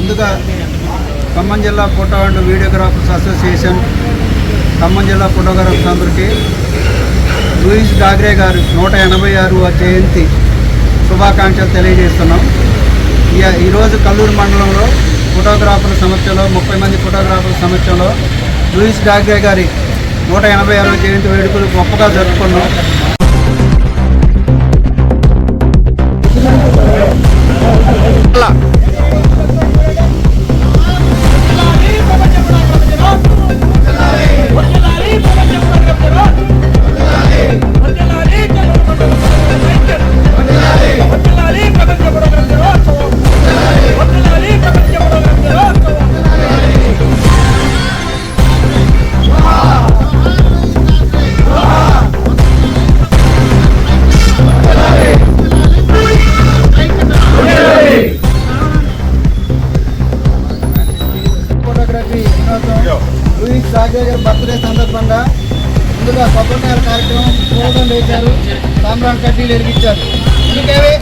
ముందుగా ఖమ్మం జిల్లా photo and videographers association Khammam జిల్లా ఫోటోగ్రాఫర్స్ అందరికీ లూయిస్ డాగ్రే గారు నూట ఎనభై ఆరు జయంతి శుభాకాంక్షలు తెలియజేస్తున్నాం. ఇక ఈరోజు కల్లూరు మండలంలో ఫోటోగ్రాఫర్ల సమస్యలో ముప్పై మంది ఫోటోగ్రాఫర్ల సమస్యలో లూయిస్ డాగ్రే గారి నూట ఎనభై ఆరు జయంతి వేడుకలు గొప్పగా జరుపుకున్నాం. ఫోటోగ్రఫీ దినోత్సవం గారి బర్త్డే సందర్భంగా ముందుగా కొబ్బరికాయల కార్యక్రమం పూలదండ వేశారు సాంబ్రాన్ కడ్డీలు ఎరిగించారు ఎందుకేవి